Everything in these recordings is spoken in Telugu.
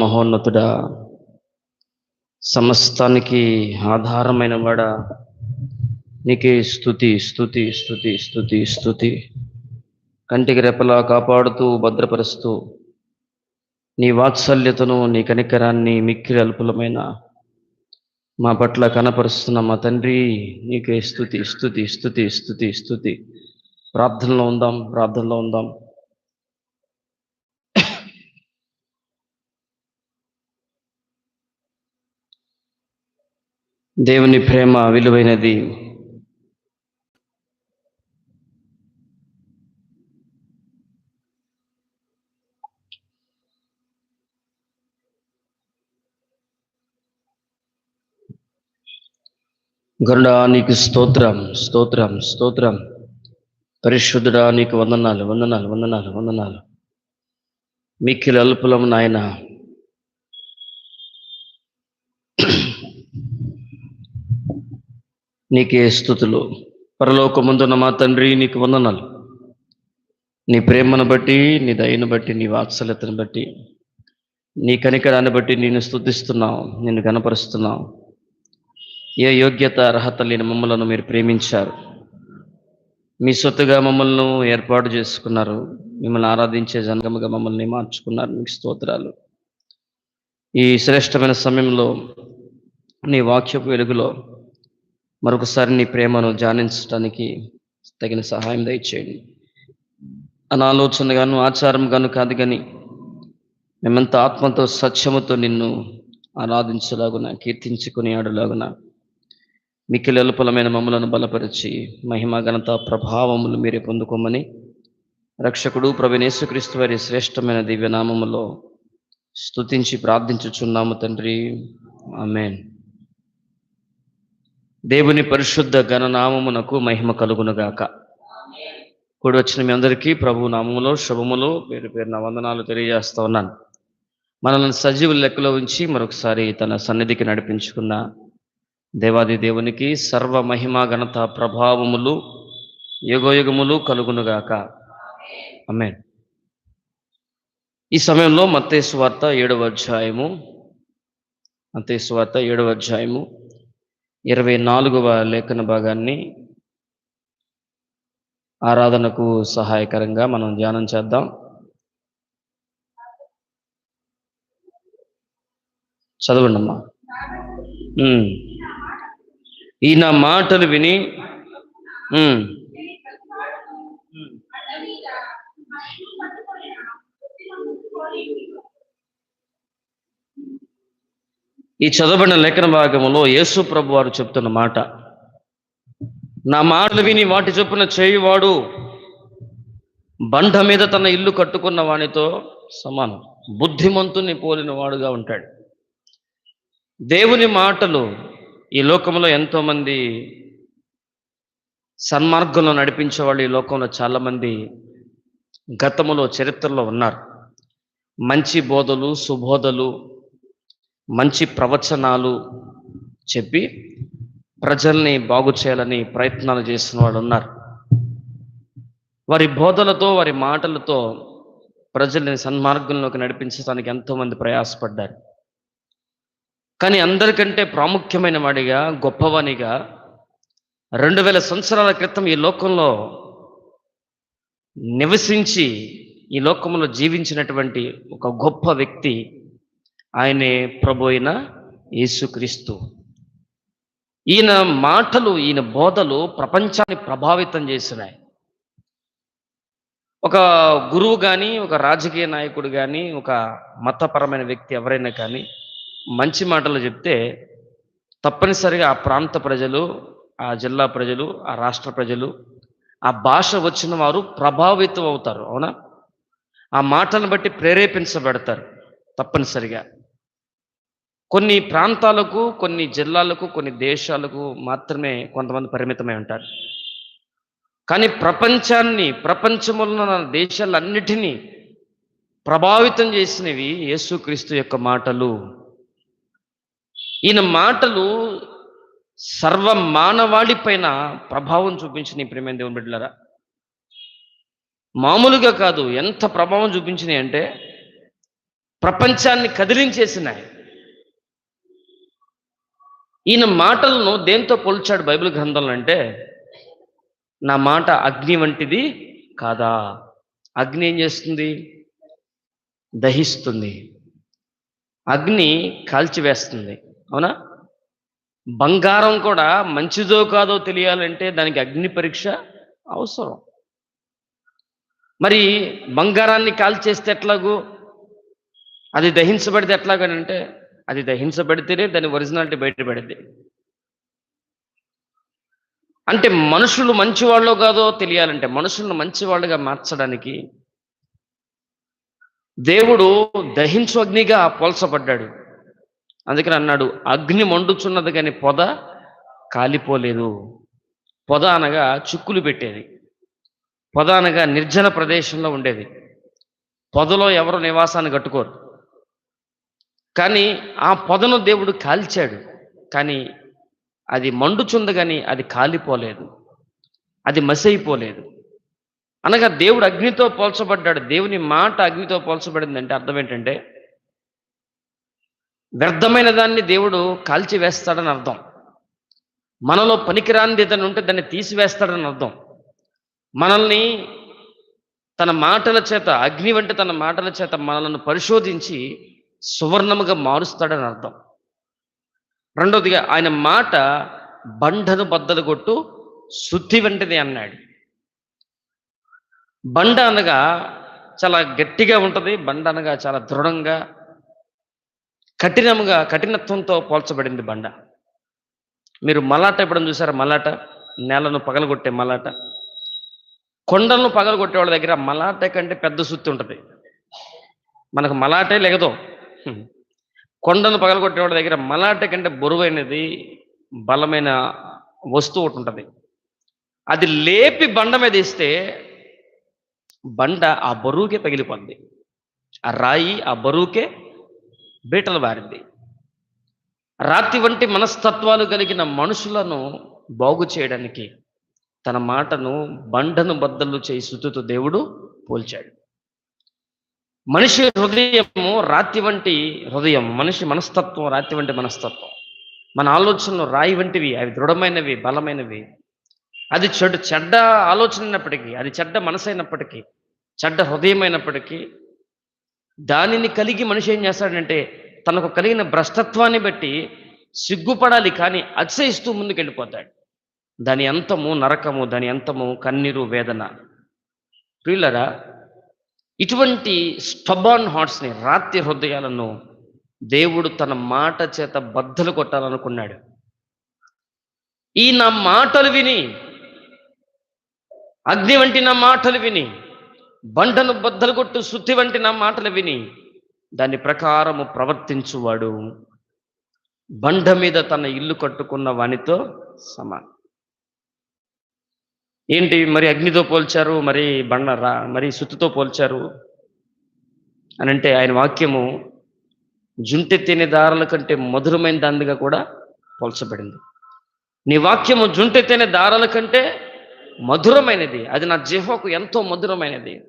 మహోన్నతుడా సమస్తానికి ఆధారమైన వాడ. నీకే స్థుతి స్థుతి స్థుతి స్థుతి స్థుతి కంటికి రెపలా కాపాడుతూ భద్రపరుస్తూ నీ వాత్సల్యతను నీ కనికరాన్ని మిక్కిలి అల్పులమైన మా పట్ల కనపరుస్తున్న మా తండ్రి నీకే స్థుతి స్థుతి స్థుతి స్థుతి స్థుతి ప్రార్థనలో ఉందాం ప్రార్థనలో ఉందాం. దేవుని ప్రేమ విలువైనది. గరుడా నీకు స్తోత్రం స్తోత్రం స్తోత్రం. పరిశుద్ధుడా నీకు వందనాలు వందనాలు వందనాలు వందనాలు. మిక్కిలి అల్పులం నాయన. నీకే స్థుతులు. పరలోకముందున్న మా తండ్రి నీకు వందనాలు. నీ ప్రేమను బట్టి నీ దయను బట్టి నీ వాత్సల్యతను బట్టి నీ కనికరాన్ని బట్టి నేను స్థుతిస్తున్నావు నిన్ను కనపరుస్తున్నావు ఏ యోగ్యత అర్హత లేని మమ్మలను మీరు ప్రేమించారు. మీ సొత్తుగా మమ్మల్ని ఏర్పాటు చేసుకున్నారు. మిమ్మల్ని ఆరాధించే జనగముగా మమ్మల్ని మార్చుకున్నారు. మీకు స్తోత్రాలు. ఈ శ్రేష్టమైన సమయంలో నీ వాక్యపు వెలుగులో మరొకసారి నీ ప్రేమను ధ్యానించడానికి తగిన సహాయం దయచేయండి. అని ఆలోచన గాను ఆచారం గాను కాదు కానీ మేమంత ఆత్మతో సత్యముతో నిన్ను ఆరాధించలాగున కీర్తించుకుని ఆడులాగున మిక్కిలెలుపలమైన మమ్మలను బలపరిచి మహిమ ఘనత ప్రభావములు మీరే పొందుకోమని రక్షకుడు ప్రవీణేశ్వక్రీస్తు వారి శ్రేష్టమైన దివ్యనామములో స్తుతించి ప్రార్థించుచున్నాము తండ్రి. ఆమెన్. దేవుని పరిశుద్ధ ఘననామమునకు మహిమ కలుగునుగాక. కూడి వచ్చిన మీ అందరికీ ప్రభు నామములో శుభములు పేరు పేరున వందనాలు తెలియజేస్తా ఉన్నాను. మనల్ని సజీవుల లెక్కలో ఉంచి మరొకసారి తన సన్నిధికి నడిపించుకున్న దేవాది దేవునికి సర్వ మహిమ ఘనత ప్రభావములు యుగయుగములు కలుగునుగాక. అమ్మే ఈ సమయంలో మత్తేసు వార్త ఏడవ అధ్యాయము మత్తేసు వార్త ఏడవ అధ్యాయము ఇరవై నాలుగవ లేఖన భాగాన్ని ఆరాధనకు సహాయకరంగా మనం ధ్యానం చేద్దాం. చదవండి అమ్మా ఉమ్. ఈయన మాటలు విని ఈ చదవబడిన లేఖన భాగంలో యేసు ప్రభు వారు చెప్తున్న మాట. నా మాటలు విని వాటి చొప్పున చేయువాడు బండ మీద తన ఇల్లు కట్టుకున్న వానితో సమానం. బుద్ధిమంతుని పోలిన వాడుగా ఉంటాడు. దేవుని మాటలు ఈ లోకంలో ఎంతోమంది సన్మార్గంలో నడిపించే వాళ్ళు ఈ లోకంలో చాలామంది గతములో చరిత్రలో ఉన్నారు. మంచి బోధలు సుబోధలు మంచి ప్రవచనాలు చెప్పి ప్రజల్ని బాగు చేయాలని ప్రయత్నాలు చేసిన వాళ్ళు ఉన్నారు. వారి బోధలతో వారి మాటలతో ప్రజల్ని సన్మార్గంలోకి నడిపించడానికి ఎంతోమంది ప్రయాసపడ్డారు. కానీ అందరికంటే ప్రాముఖ్యమైన వాడిగా గొప్పవానిగా రెండు వేల సంవత్సరాల క్రితం ఈ లోకంలో నివసించి ఈ లోకంలో జీవించినటువంటి ఒక గొప్ప వ్యక్తి ఆయనే ప్రభు అయిన యేసుక్రీస్తు. ఈయన మాటలు ఈయన బోధలు ప్రపంచాన్ని ప్రభావితం చేసినాయి. ఒక గురువు కానీ ఒక రాజకీయ నాయకుడు కానీ ఒక మతపరమైన వ్యక్తి ఎవరైనా కానీ మంచి మాటలు చెప్తే తప్పనిసరిగా ఆ ప్రాంత ప్రజలు ఆ జిల్లా ప్రజలు ఆ రాష్ట్ర ప్రజలు ఆ భాష వచ్చిన వారు ప్రభావితం అవుతారు అవునా? ఆ మాటలను బట్టి ప్రేరేపించబడతారు తప్పనిసరిగా. కొన్ని ప్రాంతాలకు కొన్ని జిల్లాలకు కొన్ని దేశాలకు మాత్రమే కొంతమంది పరిమితమై ఉంటారు. కానీ ప్రపంచాన్ని ప్రపంచంలో ఉన్న దేశాలన్నిటినీ ప్రభావితం చేసినవి యేసుక్రీస్తు యొక్క మాటలు. ఈయన మాటలు సర్వ మానవాళి పైన ప్రభావం చూపించిన ప్రేమైన దేవుని బిడ్డలారా. మామూలుగా కాదు ఎంత ప్రభావం చూపించినాయి అంటే ప్రపంచాన్ని కదిలించేసినాయి. ఈయన మాటలను దేంతో పోల్చాడు బైబిల్ గ్రంథంలో అంటే నా మాట అగ్ని వంటిది కాదా? అగ్ని ఏం చేస్తుంది? దహిస్తుంది. అగ్ని కాల్చివేస్తుంది. అవునా? బంగారం కూడా మంచిదో కాదో తెలియాలంటే దానికి అగ్ని పరీక్ష అవసరం. మరి బంగారాన్ని కాల్చేస్తే ఎట్లాగూ? అది దహించబడితే ఎట్లాగనంటే అది దహించబడితేనే దాని ఒరిజినాలిటీ బయటపడింది. అంటే మనుషులు మంచివాళ్ళో కాదో తెలియాలంటే మనుషులను మంచివాళ్ళుగా మార్చడానికి దేవుడు దహించు అగ్నిగా పోల్చబడ్డాడు. అందుకని అన్నాడు అగ్ని మండుచున్నది కానీ పొద కాలిపోలేదు. పొద అనగా చుక్కులు పెట్టేది. పొద అనగా నిర్జన ప్రదేశంలో ఉండేది. పొదలో ఎవరు నివాసాన్ని కట్టుకోరు. కానీ ఆ పొదను దేవుడు కాల్చాడు కానీ అది మండుచుంది కానీ అది కాలిపోలేదు అది మసైపోలేదు అనగా దేవుడు అగ్నితో పోల్చబడ్డాడు. దేవుని మాట అగ్నితో పోల్చబడిందంటే అర్థం ఏంటంటే వ్యర్థమైన దాన్ని దేవుడు కాల్చి వేస్తాడని అర్థం. మనలో పనికిరానిది ఏదైనా ఉంటే దాన్ని తీసివేస్తాడని అర్థం. మనల్ని తన మాటల చేత అగ్ని వంటి తన మాటల చేత మనల్ని పరిశోధించి సువర్ణముగా మారుస్తాడని అర్థం. రెండవదిగా ఆయన మాట బండను బద్దలు కొట్టు శుద్ధి వంటిది అన్నాడు. బండ అనగా చాలా గట్టిగా ఉంటుంది బండ అనగా చాలా దృఢంగా కఠినముగా కఠినత్వంతో పోల్చబడింది బండ. మీరు మలాట ఇవ్వడం చూసారా మలాట? నేలను పగలగొట్టే మలాట. కొండలను పగలగొట్టే వాళ్ళ దగ్గర మలాట కంటే పెద్ద సుత్తి ఉంటుంది. మనకు మలాటే లెగదు కొండను పగలగొట్టే వాళ్ళ దగ్గర మలాట కంటే బరువైనది బలమైన వస్తువు ఒకటి ఉంటుంది. అది లేపి బండ మీద ఇస్తే బండ ఆ బరువుకే తగిలిపోద్ది. ఆ రాయి ఆ బరువుకే బీటలు బారింది రాతి వంటి మనస్తత్వాలు కలిగిన మనుషులను బాగు చేయడానికి తన మాటను బండను బద్దలు చేయి సుతుతో దేవుడు పోల్చాడు. మనిషి హృదయము రాతి వంటి హృదయం మనిషి మనస్తత్వం రాతి వంటి మనస్తత్వం. మన ఆలోచనలు రాయి వంటివి అవి దృఢమైనవి బలమైనవి. అది చెడు చెడ్డ ఆలోచన అయినప్పటికీ అది చెడ్డ మనసు అయినప్పటికీ చెడ్డ హృదయమైనప్పటికీ దానిని కలిగి మనిషి ఏం చేస్తాడంటే తనకు కలిగిన భ్రష్టత్వాన్ని బట్టి సిగ్గుపడాలి కానీ అతిశయిస్తూ ముందుకెళ్ళిపోతాడు. దాని అంతము నరకము దాని అంతము కన్నీరు వేదన. ప్రియులరా ఇటువంటి స్టబాన్ హార్ట్స్ని రాత్రి హృదయాలను దేవుడు తన మాట చేత బద్దలు కొట్టాలనుకున్నాడు. ఈ నా మాటలు విని అగ్ని వంటి నా మాటలు విని బండను బద్దలు కొట్టు శుద్ధి వంటి నా మాటలు విని దాని ప్రకారము ప్రవర్తించువాడు. బండ మీద తన ఇల్లు కట్టుకున్న వానితో సమానం. ఏంటి మరి అగ్నితో పోల్చారు మరి బండ రా మరి సుత్తుతో పోల్చారు అని అంటే ఆయన వాక్యము జుంటి తినే దారుల కంటే మధురమైన దానిగా కూడా పోల్చబడింది. నీ వాక్యము జుంటి తినే దారాల కంటే మధురమైనది. అది నా జిహ్వకు ఎంతో మధురమైనది.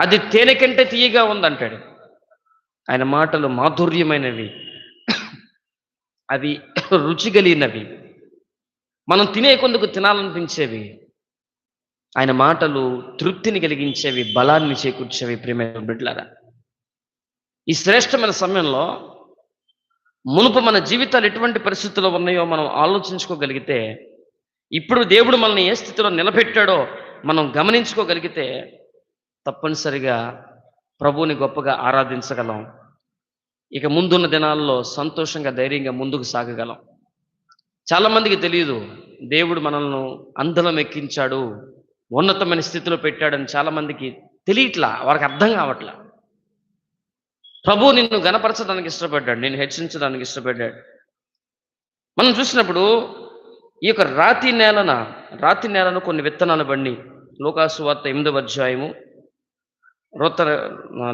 అది తేనె కంటే తీయగా ఉందంటాడు. ఆయన మాటలు మాధుర్యమైనవి. అవి రుచి కలిగినవి. మనం తినే కొందుకు తినాలనిపించేవి. ఆయన మాటలు తృప్తిని కలిగించేవి బలాన్ని చేకూర్చేవి ప్రేమ బిడ్లారా ఈ శ్రేష్టమైన సమయంలో మునుపు మన జీవితాలు ఎటువంటి పరిస్థితుల్లో ఉన్నాయో మనం ఆలోచించుకోగలిగితే ఇప్పుడు దేవుడు మనల్ని ఏ స్థితిలో నిలబెట్టాడో మనం గమనించుకోగలిగితే తప్పనిసరిగా ప్రభువుని గొప్పగా ఆరాధించగలం. ఇక ముందున్న దినాల్లో సంతోషంగా ధైర్యంగా ముందుకు సాగగలం. చాలామందికి తెలియదు దేవుడు మనల్ని అందలం ఎక్కించాడు ఉన్నతమైన స్థితిలో పెట్టాడని చాలామందికి తెలియట్లా వారికి అర్థం కావట్లా. ప్రభు నిన్ను గనపరచడానికి ఇష్టపడ్డాడు నేను హెచ్చరించడానికి ఇష్టపడ్డాడు. మనం చూసినప్పుడు ఈ యొక్క రాతి నేలన రాతి నేలను కొన్ని విత్తనాలు బండి లోకాసు వార్త ఎనిమిదవ అధ్యాయము రోత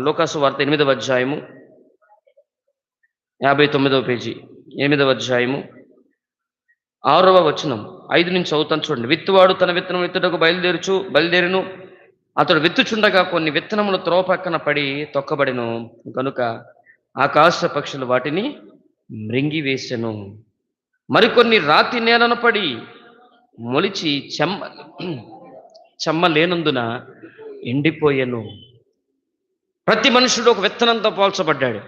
లోకాసు వార్త ఎనిమిదవ అధ్యాయము యాభై తొమ్మిదవ పేజీ ఎనిమిదవ అధ్యాయము ఆరవ వచనం. ఐదు నుంచి చదువుతాను చూడండి. విత్తువాడు తన విత్తనం విత్తుటకు బయలుదేరుచు బయలుదేరును. అతడు విత్తుచుండగా కొన్ని విత్తనములు త్రోవ పక్కన పడి తొక్కబడిను. కనుక ఆకాశ పక్షులు వాటిని మృంగివేసెను. మరికొన్ని రాతి నేలను పడి మొలిచి చెమ్మ చెమ్మ లేనందున ఎండిపోయెను. ప్రతి మనుషుడు ఒక విత్తనంతో పోల్చబడ్డాడు.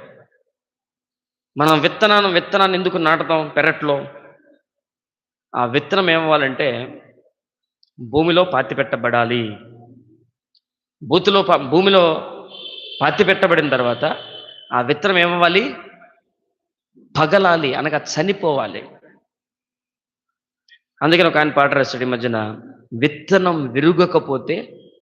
మనం విత్తనాన్ని విత్తనాన్ని ఎందుకు నాటుతాం? పెరట్లో. ఆ విత్తనం ఏమవ్వాలంటే భూమిలో పాతి పెట్టబడాలి భూతిలో భూమిలో పాతి పెట్టబడిన తర్వాత ఆ విత్తనం ఏమవ్వాలి? పగలాలి అనగా చనిపోవాలి. అందుకని ఒక ఆయన పాట రాశాడు ఈ మధ్యన విత్తనం విరుగకపోతే